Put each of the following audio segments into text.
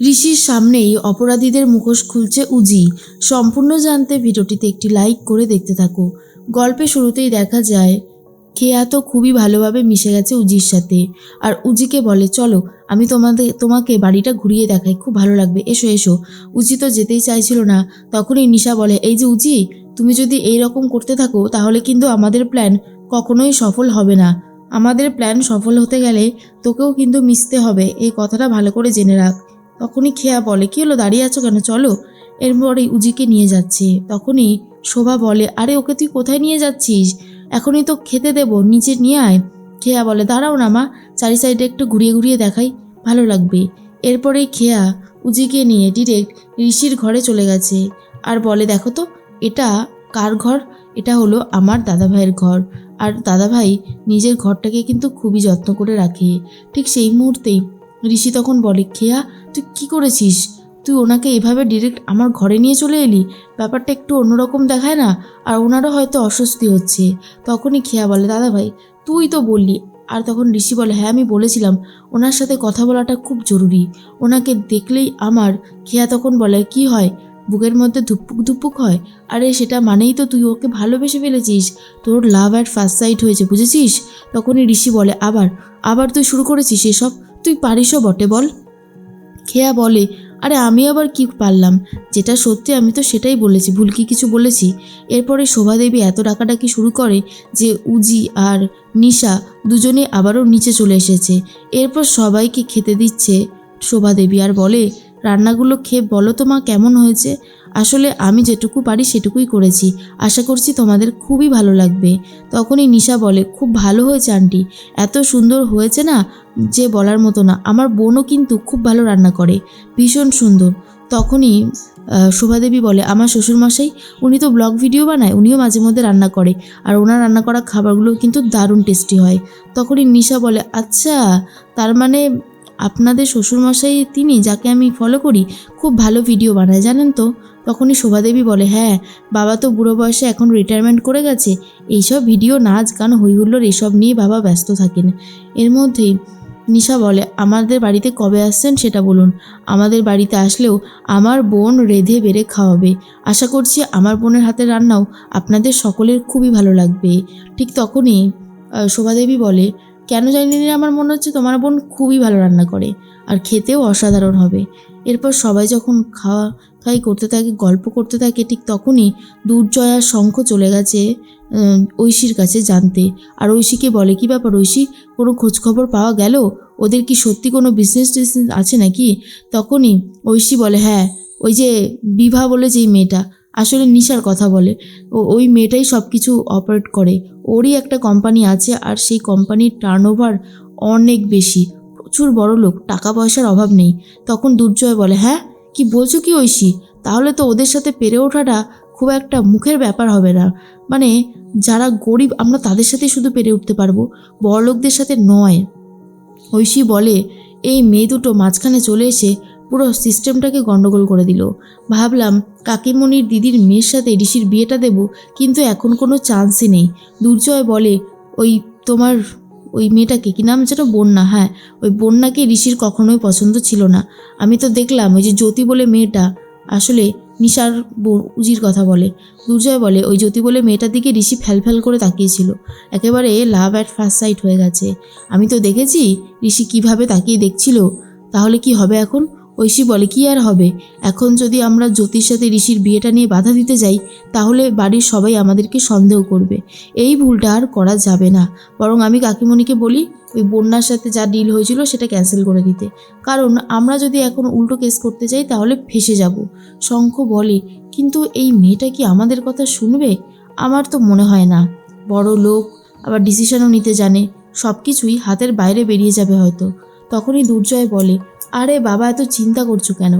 ঋষির সামনেই অপরাধীদের মুখোশ খুলছে উজি। সম্পূর্ণ জানতে ভিডিওটিতে একটি লাইক করে দেখতে থাকো। গল্পে শুরুতেই দেখা যায়, খেয়া তো খুবই ভালোভাবে মিশে গেছে উজির সাথে। আর উজিকে বলে, চলো, আমি তোমাদের, তোমাকে বাড়িটা ঘুরিয়ে দেখাই, খুব ভালো লাগবে। এসো এসো। উজি তো যেতেই চাইছিল না। তখনই নিশা বলে, এই যে উজি, তুমি যদি এই রকম করতে থাকো, তাহলে কিন্তু আমাদের প্ল্যান কখনোই সফল হবে না। আমাদের প্ল্যান সফল হতে গেলে তোকেও কিন্তু মিশতে হবে, এই কথাটা ভালো করে জেনে রাখ। তখনই খেয়া বলে, কি হলো? দাঁড়িয়ে আছো কেন? চলো। এরপরেই উজিকে নিয়ে যাচ্ছে। তখনই শোভা বলে, আরে, ওকে তুই কোথায় নিয়ে যাচ্ছিস? এখনই তো খেতে দেব, নিচে নিয়ে আয়। খেয়া বলে, দাঁড়াও না মা, চারি সাইডে একটু ঘুরিয়ে ঘুরিয়ে দেখাই, ভালো লাগবে। এরপরে খেয়া উজিকে নিয়ে ডিরেক্ট ঋষির ঘরে চলে গেছে। আর বলে, দেখো তো, এটা কার ঘর? এটা হলো আমার দাদাভাইয়ের ঘর। আর দাদাভাই নিজের ঘরটাকে কিন্তু খুবই যত্ন করে রাখে। ঠিক সেই মুহূর্তেই ঋষি তখন বলে, খেয়া, তুই কি করেছিস? তুই ওনাকে এভাবে ডিরেক্ট আমার ঘরে নিয়ে চলে এলি? ব্যাপারটা একটু অন্যরকম দেখায় না? আর ওনারও হয়তো অস্বস্তি হচ্ছে। তখনই খেয়া বলে দাদা ভাই তুই তো বললি। আর তখন ঋষি বলে হ্যাঁ আমি বলেছিলাম, ওনার সাথে কথা বলাটা খুব জরুরি। ওনাকে দেখলেই আমার, খেয়া তখন বলে, কি হয়? বুকের মধ্যে ধুপুক ধুপুক হয়। আরে, সেটা মানেই তো তুই ওকে ভালোবেসে ফেলেছিস। তোর লাভ অ্যাট ফার্স্ট সাইট হয়েছে, বুঝেছিস? তখনই ঋষি বলে, আবার আবার তুই শুরু করেছিস এসব? তুই পারিসও বটে, বল। খেয়া বলে, আরে, আমি আবার কি পারলাম? যেটা সত্যি আমি তো সেটাই বলেছি, ভুল কি কিছু বলেছি? এরপরে শোভাদেবী এত ডাকাডাকি শুরু করে যে উজি আর নিশা দুজনে আবারও নিচে চলে এসেছে। এরপর সবাইকে খেতে দিচ্ছে শোভাদেবী আর বলে, রান্নাগুলো খেয়ে বলো তো মা কেমন হয়েছে? আসলে আমি যেটুকু পারি সেটুকুই করেছি। আশা করছি তোমাদের খুবই ভালো লাগবে। তখনই নিশা বলে, খুব ভালো হয়েছে আন্টি। এত সুন্দর হয়েছে না যে বলার মতো না। আমার বোনও কিন্তু খুব ভালো রান্না করে। ভীষণ সুন্দর। তখনই শোভাদেবী বলে, আমার শ্বশুরমশাই, উনি তো ব্লগ ভিডিও বানায়, উনিও মাঝে মধ্যে রান্না করে। আর ওনার রান্না করা খাবারগুলো কিন্তু দারুণ টেস্টি হয়। তখনই নিশা বলে আচ্ছা তার মানে আপনাদের শ্বশুরমশাই তিনি যাকে আমি ফলো করি, খুব ভালো ভিডিও বানায়, জানেন তো? তখনই শোভাদেবী বলে হ্যাঁ বাবা তো বুড়ো বয়সে এখন রিটায়ারমেন্ট করে গেছে। এইসব ভিডিও নাচ, গান হইহুল্লোর এসব নিয়ে বাবা ব্যস্ত থাকেন। এর মধ্যেই নিশা বলে, আমাদের বাড়িতে কবে আসছেন সেটা বলুন। আমাদের বাড়িতে আসলেও আমার বোন রেধে বেড়ে খাওয়াবে। আশা করছি আমার বোনের হাতের রান্নাও আপনাদের সকলের খুবই ভালো লাগবে। ঠিক তখনই শোভাদেবী বলে কেন জানি না, আমার মনে হচ্ছে তোমার বোন খুবই ভালো রান্না করে আর খেতেও অসাধারণ হবে। এরপর সবাই যখন খাওয়া খাই করতে থাকে, গল্প করতে থাকে, ঠিক তখনই দুর্জয় আর শঙ্খ চলে গেছে ঐশীর কাছে জানতে। আর ঐশীকে বলে, কি ব্যাপার ঐশী, কোনো খোঁজখবর পাওয়া গেল? ওদের কি সত্যি কোনো বিজনেস টিজনেস আছে নাকি? তখনই ঐশী বলে হ্যাঁ ওই যে বিভা বলে যেই মেয়েটা আসলে নিশার কথা বলে। ও, ওই মেয়েটাই সব কিছু অপারেট করে। ওরই একটা কোম্পানি আছে আর সেই কোম্পানির টার্নওভার অনেক বেশি। প্রচুর বড় লোক, টাকা পয়সার অভাব নেই। তখন দুর্জয় বলে হ্যাঁ কি বলছো কি ঐশী? তাহলে তো ওদের সাথে পেরে ওঠাটা খুব একটা মুখের ব্যাপার হবে না। মানে যারা গরিব, আমরা তাদের সাথে শুধু পেরে উঠতে পারব। বড়লোকদের সাথে নয়। ঐশী বলে, এই মেয়ে দুটো মাঝখানে চলে এসে পুরো সিস্টেমটাকে গন্ডগোল করে দিল। ভাবলাম, কাকিমণির দিদির মেয়ের সাথে ঋষির বিয়েটা দেব, কিন্তু এখন কোনো চান্সই নেই। দুর্জয় বলে, ওই তোমার, ওই মেয়েটাকে, কি নাম যেটা বন্যা হ্যাঁ ওই বন্যাকে ঋষির কখনোই পছন্দ ছিল না। আমি তো দেখলাম, ওই যে জ্যোতি বলে মেয়েটা, আসলে নিশার উজির কথা বলে। দুর্জয় বলে, ওই জ্যোতি বলে মেয়েটার দিকে ঋষি ফ্যাল করে তাকিয়েছিল। একেবারে লাভ অ্যাট ফার্স্ট সাইট হয়ে গেছে। আমি তো দেখেছি, ঋষি কীভাবে তাকিয়ে দেখছিল। তাহলে কি হবে এখন? ঐশী বলে, কি আর হবে? এখন যদি আমরা জ্যোতির সাথে ঋষির বিয়েটা নিয়ে বাধা দিতে যাই, তাহলে বাড়ির সবাই আমাদেরকে সন্দেহ করবে। এই ভুলটা আর করা যাবে না। বরং আমি কাকিমণিকে বলি, ওই বন্যার সাথে যা ডিল হয়েছিল সেটা ক্যান্সেল করে দিতে। কারণ আমরা যদি এখন উল্টো কেস করতে যাই, তাহলে ফেসে যাব। শঙ্খ বলে, কিন্তু এই মেয়েটা কি আমাদের কথা শুনবে? আমার তো মনে হয় না। বড় লোক, আবার ডিসিশনও নিতে জানে। সব কিছুই হাতের বাইরে বেরিয়ে যাবে হয়তো। তখনই দুর্জয় বলে আরে বাবা, এত চিন্তা করছ কেন?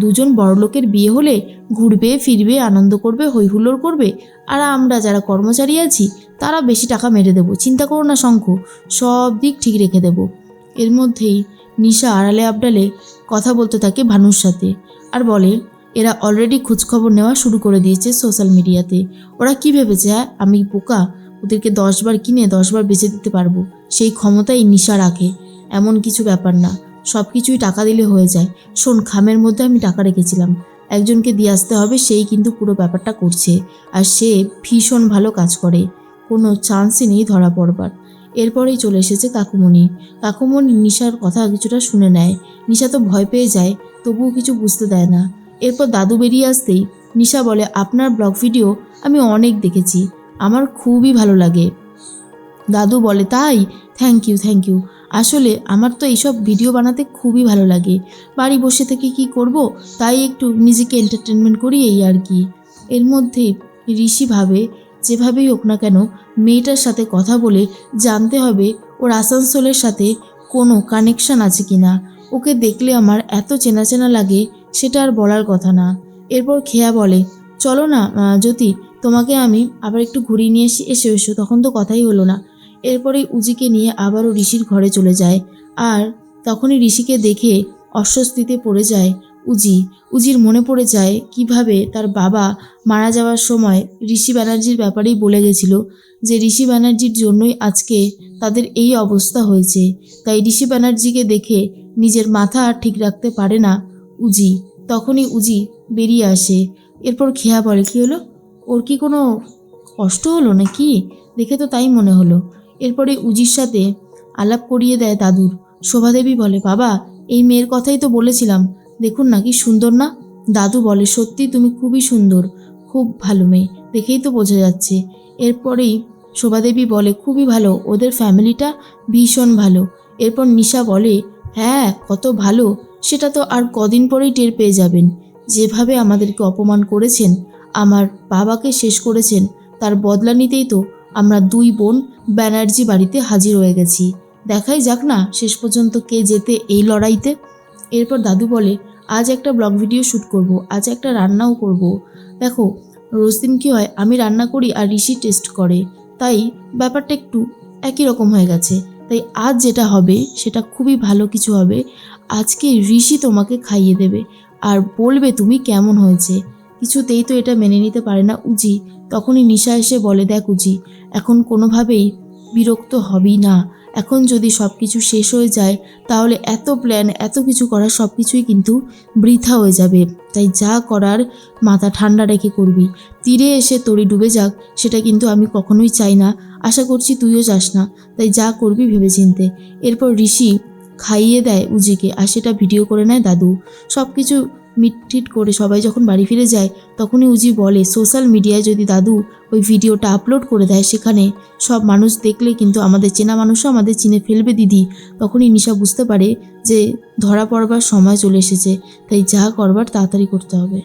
দুজন বড়লোকের বিয়ে হলে ঘুরবে, ফিরবে, আনন্দ করবে, হৈহুল্লোড় করবে, আর আমরা যারা কর্মচারী আছি, তারা বেশি টাকা মেরে দেবো। চিন্তা করো না শঙ্খ, সব দিক ঠিক রেখে দেবো। এর মধ্যেই নিশা আড়ালে আবডালে কথা বলতে থাকে ভানুর সাথে আর বলে, এরা অলরেডি খোঁজখবর নেওয়া শুরু করে দিয়েছে সোশ্যাল মিডিয়াতে ওরা কি ভেবেছে হ্যাঁ? আমি পোকা ওদেরকে দশবার কিনে দশবার বেচে দিতে পারব? সেই ক্ষমতাই নিশা রাখে এমন কিছু ব্যাপার না। সব কিছুই টাকা দিলে হয়ে যায়। শোন, খামের মধ্যে আমি টাকা রেখেছিলাম। একজনকে দিয়ে আসতে হবে, সেই কিন্তু পুরো ব্যাপারটা করছে। আর সে ভীষণ ভালো কাজ করে। কোনো চান্সই নেই ধরা পড়বার। এরপরেই চলে এসেছে কাকুমণি। কাকুমণি নিশার কথা কিছুটা শুনে নেয়। নিশা তো ভয় পেয়ে যায়, তবুও কিছু বুঝতে দেয় না। এরপর দাদু বেরিয়ে আসতেই নিশা বলে, আপনার ব্লগ ভিডিও আমি অনেক দেখেছি। আমার খুবই ভালো লাগে। দাদু বলে, তাই? থ্যাংক ইউ থ্যাংক ইউ আসলে আমার তো এইসব ভিডিও বানাতে খুবই ভালো লাগে। বাড়ি বসে থেকে কি করব? তাই একটু নিজেকে এন্টারটেনমেন্ট করি এই আর কি। এর মধ্যে ঋষি ভাবে, যেভাবেই হোক না কেন, মেয়েটার সাথে কথা বলে জানতে হবে ওর আসানসোলের সাথে কোনো কানেকশন আছে কি না। ওকে দেখলে আমার এত চেনা চেনা লাগে, সেটা আর বলার কথা না। এরপর খেয়া বলে, চলো না জ্যোতি, তোমাকে আমি আবার একটু ঘুরিয়ে নিয়ে এসে এসে এসো, তখন তো কথাই হলো না। এরপরেই উজিকে নিয়ে আবারও ঋষির ঘরে চলে যায়। আর তখনই ঋষিকে দেখে অস্বস্তিতে পড়ে যায় উজি। উজির মনে পড়ে যায় কীভাবে তার বাবা মারা যাওয়ার সময় ঋষি ব্যানার্জির ব্যাপারেই বলে গেছিল যে ঋষি ব্যানার্জির জন্যই আজকে তাদের এই অবস্থা হয়েছে। তাই ঋষি ব্যানার্জিকে দেখে নিজের মাথা আর ঠিক রাখতে পারে না উজি। তখনই উজি বেরিয়ে আসে। এরপর খেয়া বলে, কি হলো? ওর কি কোনো কষ্ট হলো নাকি? দেখে তো তাই মনে হলো। এরপরে উজির সাথে আলাপ করিয়ে দেয় দাদুর। শোভাদেবী বলে, বাবা, এই মেয়ের কথাই তো বলেছিলাম। দেখুন না কি সুন্দর না? দাদু বলে, সত্যি তুমি খুবই সুন্দর, খুব ভালো মেয়ে, দেখেই তো বোঝা যাচ্ছে। এরপরেই শোভাদেবী বলে, খুবই ভালো, ওদের ফ্যামিলিটা ভীষণ ভালো। এরপর নিশা বলে হ্যাঁ কত ভালো, সেটা তো আর কদিন পরেই টের পেয়ে যাবেন। যেভাবে আমাদেরকে অপমান করেছেন, আমার বাবাকে শেষ করেছেন, তার বদলা নিতেই তো আমরা দুই বোন ব্যানার্জি বাড়িতে হাজির হয়ে গেছি। দেখাই যাক না শেষ পর্যন্ত কে যেতে এই লড়াইতে। এরপর দাদু বলে, আজ একটা ব্লগ ভিডিও শ্যুট করব, আজ একটা রান্নাও করব। দেখো, রোজ দিন কী হয়, আমি রান্না করি আর ঋষি টেস্ট করে। তাই ব্যাপারটা একটু একই রকম হয়ে গেছে। তাই আজ যেটা হবে, সেটা খুবই ভালো কিছু হবে। আজকে ঋষি তোমাকে খাইয়ে দেবে। আর বলবে তুমি কেমন হয়েছে। কিছুতেই তো এটা মেনে নিতে পারে না উজি। তখনই নিশা এসে বলে, দেখ উজি, এখন কোনোভাবেই বিরক্ত হবেই না। এখন যদি সব কিছু শেষ হয়ে যায়, তাহলে এত প্ল্যান এত কিছু করার সব কিছুই কিন্তু বৃথা হয়ে যাবে। তাই যা করার মাথা ঠান্ডা রেখে করবি। তীরে এসে তরি ডুবে যাক, সেটা কিন্তু আমি কখনোই চাই না। আশা করছি তুইও চাস না। তাই যা করবি ভেবেচিন্তে। এরপর ঋষি খাইয়ে দেয় উজিকে, আর সেটা ভিডিও করে নেয় দাদু। সব কিছু মিটটিট করে সবাই যখন বাড়ি ফিরে যায়, তখনই উজি বলে, সোশ্যাল মিডিয়ায় যদি দাদু ওই ভিডিওটা আপলোড করে দেয় সেখানে সব মানুষ দেখলে কিন্তু আমাদের চেনা মানুষও আমাদের চিনে ফেলবে, দিদি। তখনই নিশা বুঝতে পারে যে ধরা পড়বার সময় চলে এসেছে, তাই যা করবার তাড়াতাড়ি করতে হবে।